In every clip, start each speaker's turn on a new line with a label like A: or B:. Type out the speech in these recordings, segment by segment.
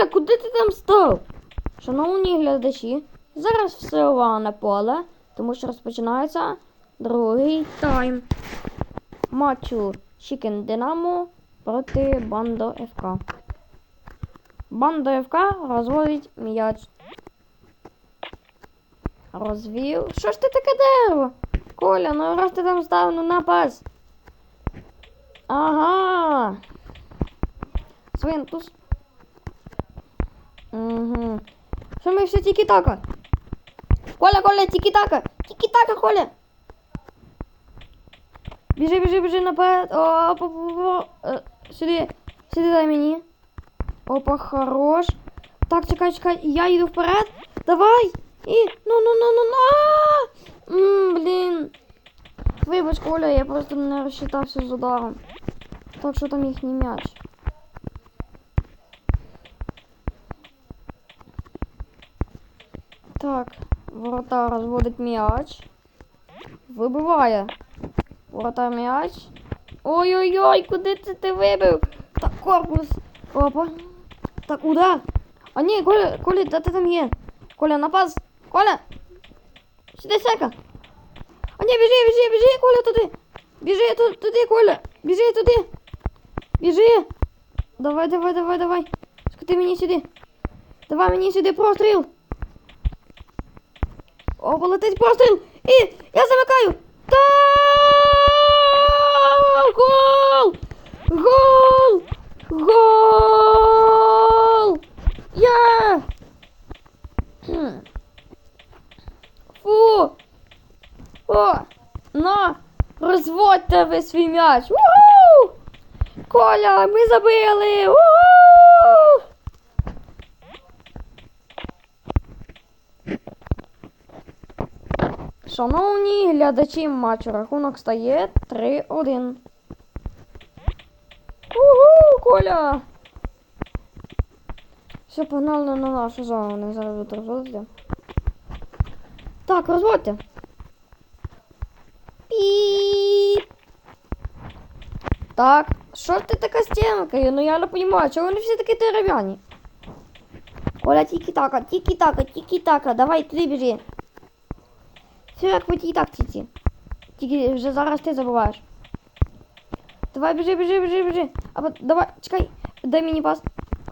A: Коля, куди ти там став? Шановні глядачі, зараз все на поле, тому що розпочинається другий тайм матчу Chicken Динамо проти Бандо ФК. Бандо ФК розводить м'яч. Розвів. Що ж ти таке дерево? Коля, ну раз ти там став, ну напас. Ага. Свинтус. Угу. Що ми все тікі-така? Коля, Коля, тікі-така! Тікі-така, Коля! Біжи, біжи, біжи наперед. О, по, по, по. Е, Сюди. Сюди дай мені. Опа, хорош. Так, чекай, чекай. Я йду вперед. Давай. І. Ну, ну, ну, ну, ну. А! М, Блін. Вибач, Коля, я просто не розчитався з ударом. Так що там їхній м'яч. Так, ворота розводить м'яч. Вибиває. Ворота м'яч. Ой-ой-ой, куди це ти вибив? Так, корпус. Опа. Так, удар. А ні, Коля, Коля, де ти там є? Коля, напас. Коля. Сюди сека. А ні, біжи, біжи, біжи, Коля, туди. Біжи ту- туди, Коля. Біжи туди. Біжи. Давай, давай, давай, давай. Скоти мені сюди. Давай мені сюди простріл. О, полетить постріл! І я замикаю! Та! Гол! Гол! Гол! Я! Фу! О! На! Розводьте ви свій м'яч! Уху! Коля, ми забили! Уху! Шановні глядачі матчу, рахунок стає 3-1. Угу, Коля! Все, погнали на нашу зону, вони зараз будуть розводити. Так, розводьте. Піп. Так, що ти така стінка? Ну я не розумію, чого вони всі такі дерев'яні? Коля, тікі-така, тікі-така, тікі-така, давай туди біжи. Все як в тій тактиці. Тільки вже зараз ти забуваєш. Давай біжи, біжи, біжи, біжи. Або давай, чекай, дай мені пас.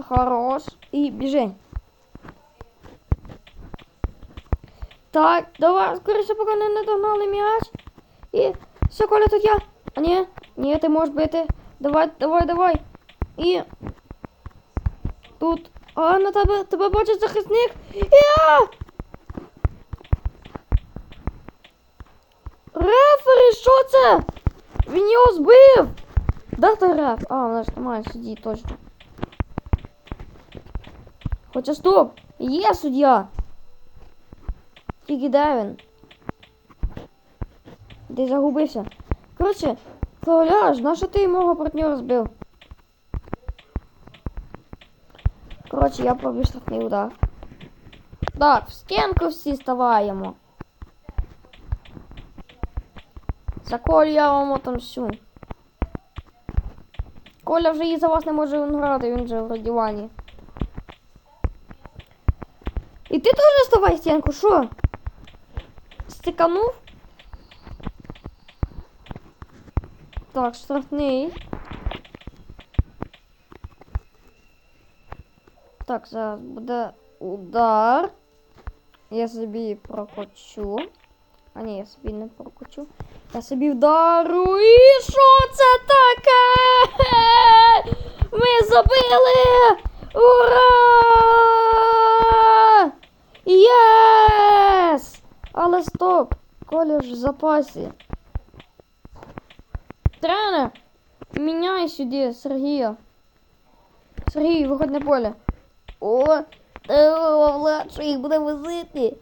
A: Хорош. І біжи. Так, давай, скоріше, поки не надогнали м'яч. І все, Коля, тут я. А ні, ні, ти можеш бити. Давай, давай, давай. І тут. А, на тебе, тебе бачить захисник. Я! Що це? Він його збив! Де ти реф? А, вона ж немає судді, точно. Хоча стоп! Є суддя! Тільки де він? Де загубився? Коротше, Фауляж, на що ти мого партнера збив? Коротше, я пробив штрафний удар. Так, в стінку всі ставаємо. За Колю я вам отомщу. Коля вже і за вас не може грати, він вже в радівані. І ти теж ставай стінку, що? Стиканув? Так, штрафний. Так, зараз буде удар. Я собі прокочу. А ні, я собі не прокочу. Я собі вдару. І що це таке? Ми забили! Ура! Єс! Але стоп! Коля ж в запасі. Тренер! Міняй сюди Сергія. Сергій, виходь на поле. О, Влад, що їх буде возити.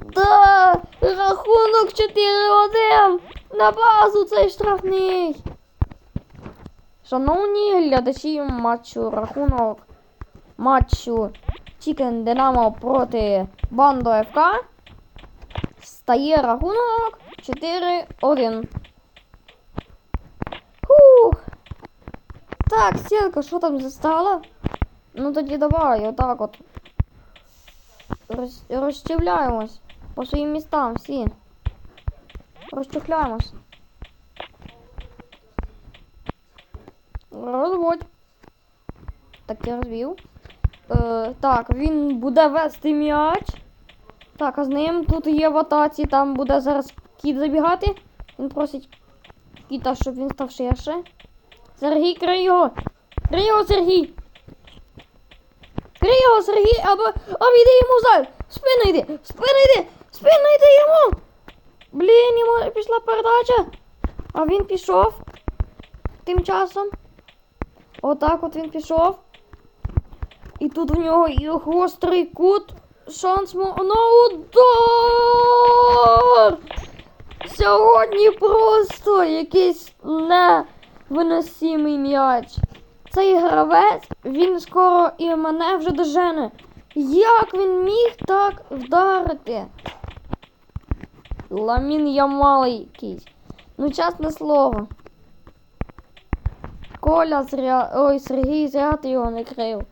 A: Да, рахунок 4-1. На базу цей штрафний. Шановні глядачі матчу рахунок матчу Чікен Динамо проти Бандо ФК. Стає рахунок 4-1. Фух. Так, Сілка, що там застала? Ну тоді давай, отак от. Роз, розчівляємось по своїм містам всі. Розчухляємось. Розводь. Так, я розвів. Е, так, він буде вести м'яч. Так, а з ним тут є в атаці, там буде зараз кіт забігати. Він просить кіта, щоб він став ширше. Сергій, крий його! Крий його, Сергій! Крий його, Сергій, або або йди йому зад! Спину йди! Спину йди! Спину йди йому! Блін, йому пішла передача! А він пішов. Тим часом. Отак от він пішов. І тут у нього гострий кут. Шанс мо- на удар! Сьогодні просто якийсь невиносимий м'яч. Цей гравець, він скоро і мене вже дожене. Як він міг так вдарити? Ламін Ямал якийсь. Ну, чесне слово. Коля зря. Ой, Сергій зря ти його не крив.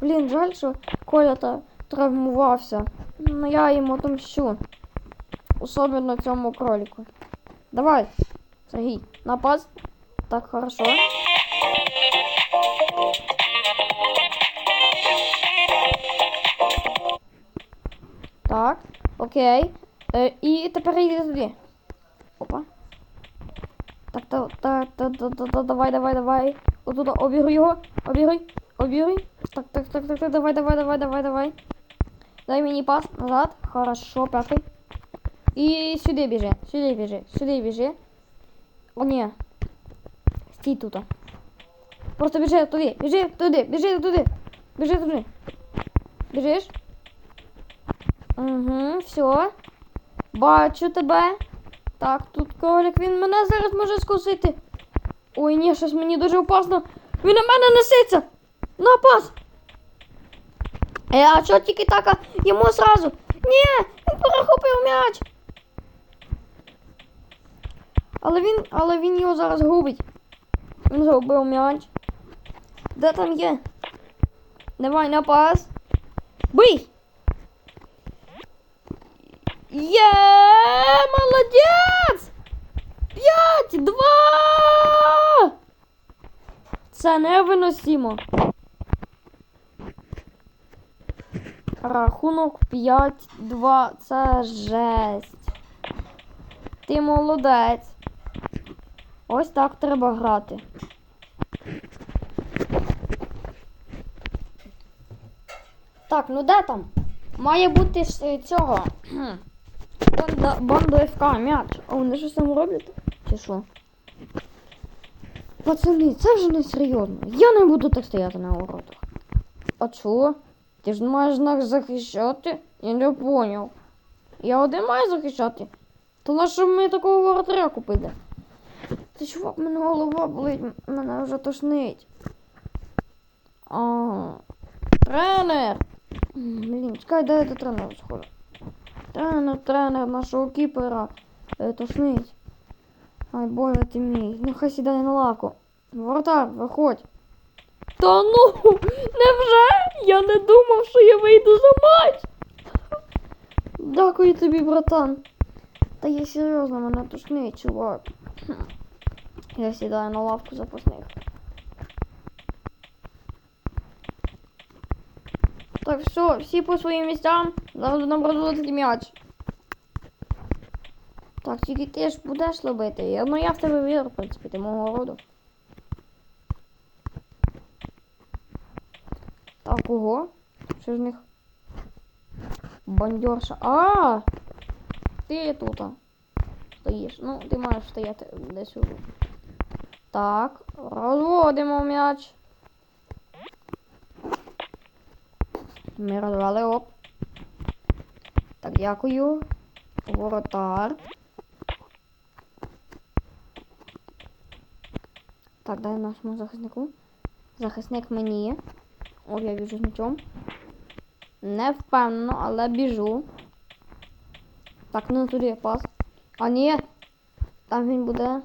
A: Блін, жаль, що Коля та травмувався. Ну я йому отомщу. Особливо цьому кролику. Давай, Сергій, напас. Так, хорошо. Так, окей. Е, і тепер йди туди. Опа. Так, та, та, та, та, та, та, давай, давай, давай. Отуда обігруй його. Обігруй. Обігруй. Так, так, так, так, так, давай, давай, давай, давай, давай. Дай мені пас назад. Хорошо, п'ятий. І сюди біжи, сюди біжи, сюди біжи. О, ні. Стій тут. Просто біжи туди, біжи туди, біжи туди. Біжи туди. Біжиш? Угу, все. Бачу тебе. Так, тут кролик, він мене зараз може скусити. Ой, ні, щось мені дуже опасно. Він на мене несеться. На пас. Е, а що тільки така? Йому сразу. Ні, він перехопив м'яч. Але він, але він його зараз губить. Він згубив м'яч. Де там є? Давай на пас. Бий! Є! Молодець! П'ять! Два! Це невиносимо. Рахунок 5-2. Це жесть. Ти молодець. Ось так треба грати. Так, ну де там? Має бути е, цього. кхм, Банда, ФК, м'яч. А вони щось там роблять? Чи що? Пацани, це вже не серйозно. Я не буду так стояти на воротах. А чого? Ти ж не маєш знак захищати? Я не поняв. Я один маю захищати. То на що ми такого воротаря купили? Та чувак, мене голова болить, мене вже тошнить. А, тренер! Блін, чекай, дай я до тренера сходу. Тренер, тренер нашого кіпера е, тошнить. Ай, боже ти мій, нехай сідає на лавку. Воротар, виходь. Та ну, невже? Я не думав, що я вийду за матч. Дякую тобі, братан. Та я серйозно, мене тошнить, чувак. Я сідаю на лавку запасних. Так, все, всі по своїм місцям. Зараз нам розводити м'яч. Так, тільки ти ж будеш ловити. Я- Ну я в тебе вірю, в принципі, ти мого роду. Так, ого. Що ж них? Бандерша. А! Ти тут. Стоїш. Ну, ти маєш стояти десь. у- Так, розводимо м'яч. Ми розвали оп. Так, дякую. Воротар. Так, дай нашому захиснику. Захисник мені. О, я біжу з м'ячом. Не впевнено, але біжу. Так, ну туди пас. А ні. Там він буде.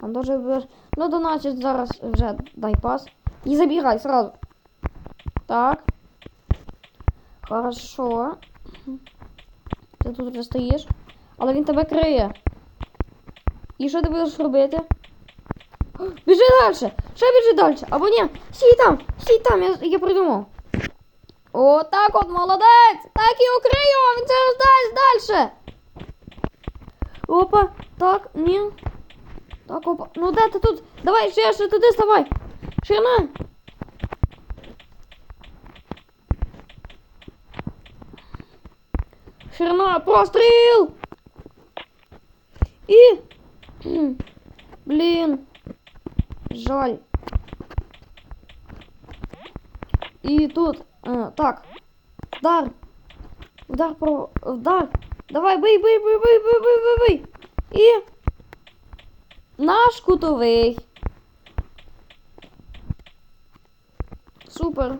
A: Там дуже буде. Ну, то значить зараз вже дай пас. І забігай сразу. Так. Хорошо. Ти тут вже стоїш. Але він тебе криє. І що ти будеш робити? Біжи далі! Ще біжи далі! Або ні! Стій там! Стій там! Я, я придумав. О, так от, молодець! Так і укрию! Він зараз дасть далі! Опа! Так, ні. Так, опа. Ну де ти тут? Давай, ще, ще туди ставай! Ширина! Ширина, постріл! І. Блін. Жаль. І тут. е, так. Вдар. Вдар про. Вдар. Давай, бий, бий, бий, бий, бий, бий, бий, бий. І. Наш кутовий. Супер.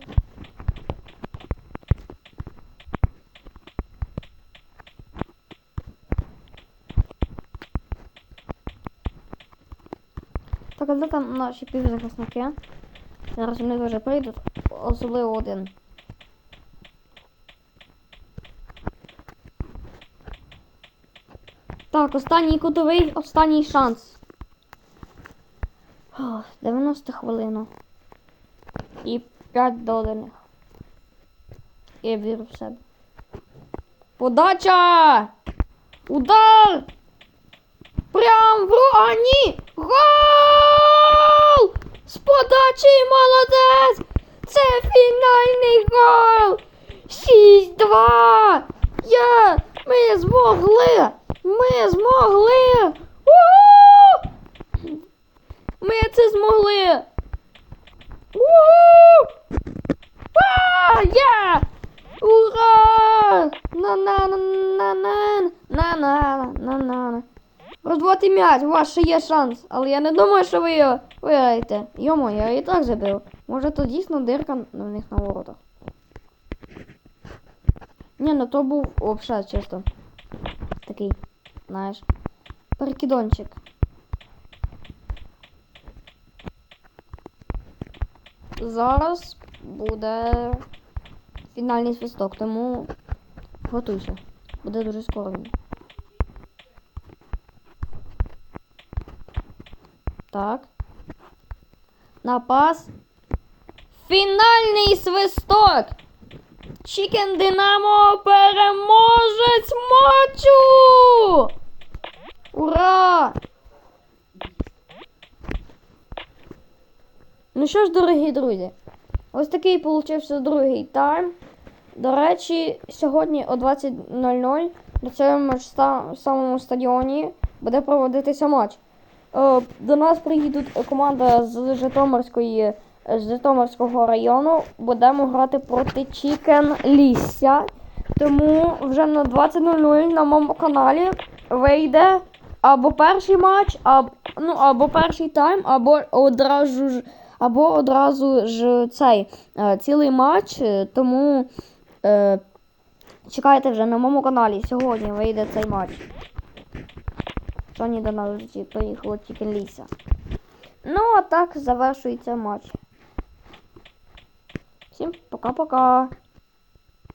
A: Де там наші півзахисники? Зараз вони вже прийдуть, особливо один. Так, останній кутовий, останній шанс. Ох, 90 хвилин. І 5 доданих. Я вірю в себе. Подача! Удар! Прям в ру... А, ні! Подачі молодець! Це фінальний гол! 6-2! Є! Ми змогли! Ми змогли! У-ху! Ми це змогли! У-ху! А, є! Ура! На-на-на-на-на! На-на-на-на-на! Розводьте м'яч, у вас ще є шанс, але я не думаю, що ви його виграєте. Йомо, я і так забив. Може то дійсно дирка в них на воротах. Ні, ну то був взагалі чисто. Такий, знаєш. Перекидончик. Зараз буде фінальний свисток, тому готуйся. Буде дуже скоро він. Так. Напас. Фінальний свисток. Чікен Динамо переможець матчу! Ура! Ну що ж, дорогі друзі, ось такий получився другий тайм. До речі, сьогодні о 20.00 на цьому самому стадіоні буде проводитися матч. Е, До нас приїдуть команда з Житомирської з Житомирського району. Будемо грати проти Чікен Лісся. Тому вже на 20.00 на моєму каналі вийде або перший матч, або, ну, або перший тайм, або одразу ж, або одразу ж цей е, цілий матч. Тому е, чекайте вже на моєму каналі. Сьогодні вийде цей матч. Соні не нас вже приїхало тільки Ліся. Ну, а так завершується матч. Всім пока-пока.